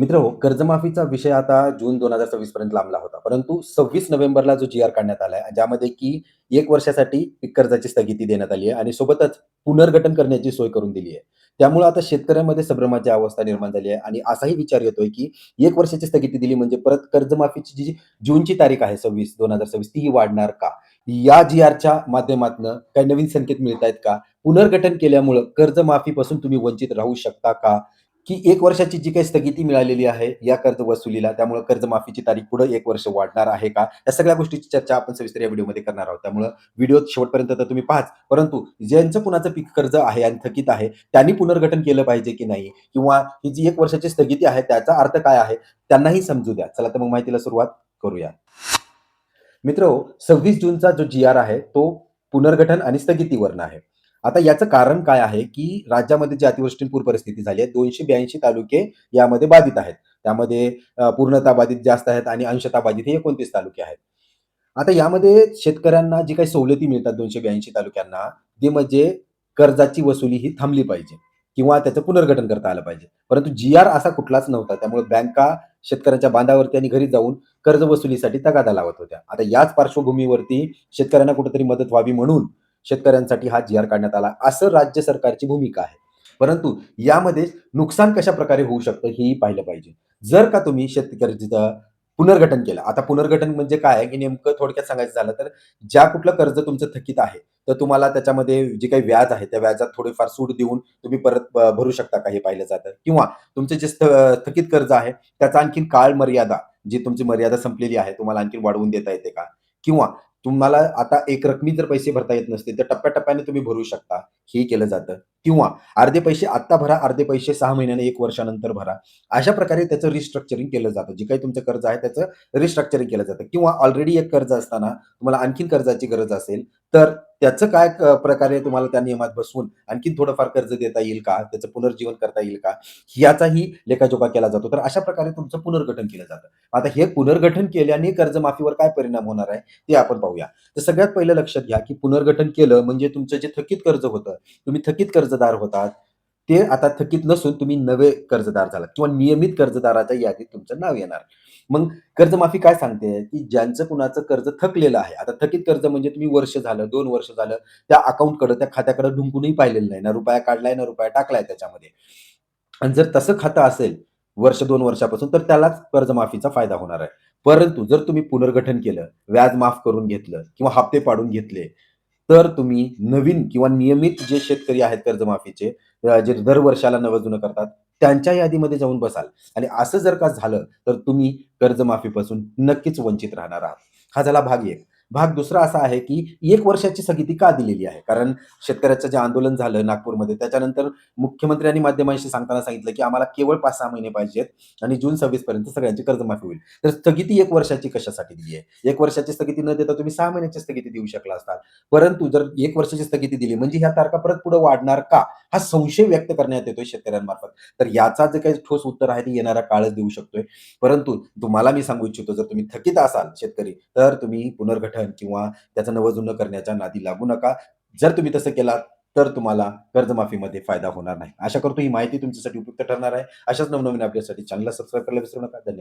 मित्र हो कर्जमाफीचा विषय आता जून दोन हजार सव्वीस पर्यंत लांबला होता. परंतु सव्वीस नोव्हेंबरला जो जी आर काढण्यात आलाय ज्यामध्ये की एक वर्षासाठी पीक कर्जाची स्थगिती देण्यात आली आहे आणि सोबतच पुनर्गठन करण्याची सोय करून दिली आहे. त्यामुळे आता शेतकऱ्यांमध्ये संभ्रमाची अवस्था निर्माण झाली आहे आणि असाही विचार येतोय की एक वर्षाची स्थगिती दिली म्हणजे परत कर्जमाफीची जी जूनची तारीख आहे सव्वीस दोन हजार सव्वीस तीही वाढणार का? या जी आरच्या माध्यमातून काही नवीन संकेत मिळत आहेत का? पुनर्गठन केल्यामुळं कर्जमाफीपासून तुम्ही वंचित राहू शकता का? की एक वर्षाची जी काही स्थगिती मिळालेली आहे या कर्ज वसुलीला त्यामुळे कर्जमाफीची तारीख पुढे एक वर्ष वाढणार आहे का? या सगळ्या गोष्टीची चर्चा आपण सविस्तर या व्हिडिओमध्ये करणार आहोत. त्यामुळे व्हिडिओ शेवटपर्यंत तर तुम्ही पाहाच. परंतु ज्यांचं कुणाचं पीक कर्ज आहे आणि थकीत आहे त्यांनी पुनर्गठन केलं पाहिजे की नाही? किंवा ही जी एक वर्षाची स्थगिती आहे त्याचा अर्थ काय आहे? त्यांनाही समजू द्या. चला तर मग माहितीला सुरुवात करूया. मित्र सव्वीस जूनचा जो जी आर आहे तो पुनर्गठन आणि स्थगितीवरनं आहे. आता याचं कारण काय आहे की राज्यामध्ये जी अतिवृष्टी पूर परिस्थिती झाली आहे दोनशे ब्याऐंशी तालुके यामध्ये बाधित आहेत. त्यामध्ये पूर्णता बाधित जास्त आहेत आणि अंशता बाधित हे एकोणतीस तालुके आहेत. आता यामध्ये शेतकऱ्यांना जी काही सवलती मिळतात दोनशे ब्याऐंशी तालुक्यांना ते म्हणजे कर्जाची वसुली ही थांबली पाहिजे किंवा त्याचं पुनर्गठन करता आलं पाहिजे. परंतु जी आर असा कुठलाच नव्हता त्यामुळे बँका शेतकऱ्यांच्या बांधावरती आणि घरी जाऊन कर्ज वसुलीसाठी तगादा लावत होत्या. आता याच पार्श्वभूमीवरती शेतकऱ्यांना कुठेतरी मदत व्हावी म्हणून शेतकऱ्यांसाठी हा जी आर काढण्यात आला. असं राज्य सरकारची भूमिका आहे. परंतु यामध्ये नुकसान कशा प्रकारे होऊ शकतं हेही पाहिलं पाहिजे. जर का तुम्ही शेतकऱ्याचं पुनर्गठन केलं आता पुनर्गठन म्हणजे काय आहे? की नेमकं थोडक्यात सांगायचं झालं तर ज्या कुठलं कर्ज तुमचं थकीत आहे तर तुम्हाला त्याच्यामध्ये जे काही व्याज आहे त्या व्याजात थोडीफार सूट देऊन तुम्ही परत भरू शकता का हे पाहिलं जातं? किंवा तुमचे जे थकीत कर्ज आहे त्याचा आणखीन काळ मर्यादा जी तुमची मर्यादा संपलेली आहे तुम्हाला आणखी वाढवून देता येते का? किंवा तुम्हाला आता एक रकमी जर पैसे भरता येत नसतील तर टप्प्याटप्प्याने तुम्ही भरू शकता. हे केलं जातं. किंवा अर्धे पैसे आत्ता भरा अर्धे पैसे सहा महिन्याने एक वर्षानंतर भरा. अशा प्रकारे त्याचं रिस्ट्रक्चरिंग केलं जातं. जे काही तुमचं कर्ज आहे त्याचं रिस्ट्रक्चरिंग केलं जातं. किंवा ऑलरेडी एक कर्ज असताना तुम्हाला आणखीन कर्जाची गरज असेल तर त्याचं काय प्रकारे तुम्हाला त्या नियमात बसवून आणखीन थोडंफार कर्ज देता येईल का? त्याचं पुनर्जीवन करता येईल का? याचाही लेखाजोखा केला जातो. तर अशा प्रकारे तुमचं पुनर्गठन केलं जातं. आता हे पुनर्गठन केल्याने कर्जमाफीवर काय परिणाम होणार आहे? ते आपण पाहूया. तर सगळ्यात पहिलं लक्षात घ्या की पुनर्गठन केलं म्हणजे तुमचं जे थकीत कर्ज होतं तुम्ही थकीत कर्जदार होतात. ते आता थकीत नसून तुम्ही नवे कर्जदार झालात किंवा नियमित कर्जदाराच्या यादीत तुमचं नाव येणार. मग कर्जमाफी काय सांगते? की ज्यांचं कुणाचं कर्ज थकलेलं आहे आता थकीत कर्ज म्हणजे तुम्ही वर्ष झालं दोन वर्ष झालं त्या अकाउंटकडे त्या खात्याकडे ढुंकूनही पाहिलेलं नाही. ना रुपया काढलाय ना रुपया टाकलाय त्याच्यामध्ये. आणि जर तसं खातं असेल वर्ष दोन वर्षापासून तर त्यालाच कर्जमाफीचा फायदा होणार आहे. परंतु जर तुम्ही पुनर्गठन केलं व्याज माफ करून घेतलं किंवा हप्ते पाडून घेतले तर तुम्ही नवीन किंवा नियमित जे शेतकरी आहेत कर्जमाफीचे जे दर वर्षाला नवं करतात त्यांच्या यादीमध्ये जाऊन बसाल. आणि असं जर का झालं तर तुम्ही कर्जमाफीपासून नक्कीच वंचित राहणार आहात. हा झाला भाग एक. भाग दुसरा असा आहे की एक वर्षाची स्थगिती का दिलेली आहे? कारण शेतकऱ्याचं जे आंदोलन झालं नागपूरमध्ये त्याच्यानंतर मुख्यमंत्र्यांनी माध्यमांशी सांगताना सांगितलं की आम्हाला केवळ पाच सहा महिने पाहिजेत आणि जून सव्वीस पर्यंत सगळ्यांची कर्जमाफी होईल. तर स्थगिती एक वर्षाची कशासाठी दिली आहे? एक वर्षाची स्थगिती न देता तुम्ही सहा महिन्याची स्थगिती देऊ शकला असतात परंतु जर एक वर्षाची स्थगिती दिली म्हणजे ह्या तारखा परत पुढे वाढणार का? हा संशय व्यक्त करण्यात येतोय शेतकऱ्यांमार्फत. तर याचा जे काही ठोस उत्तर आहे ते येणारा काळच देऊ शकतोय. परंतु तुम्हाला मी सांगू इच्छितो जर तुम्ही थकीत असाल शेतकरी तर तुम्ही पुनर्गठन किंवा त्याचं नवजुनं करण्याच्या नादी लागू नका. जर तुम्ही तसं केलात तर तुम्हाला कर्जमाफीमध्ये फायदा होणार नाही. आशा करतो ही माहिती तुमच्यासाठी उपयुक्त ठरणार आहे. अशाच नवनवीन आपल्यासाठी चॅनलला सबस्क्राईब करायला विसरू नका. धन्यवाद.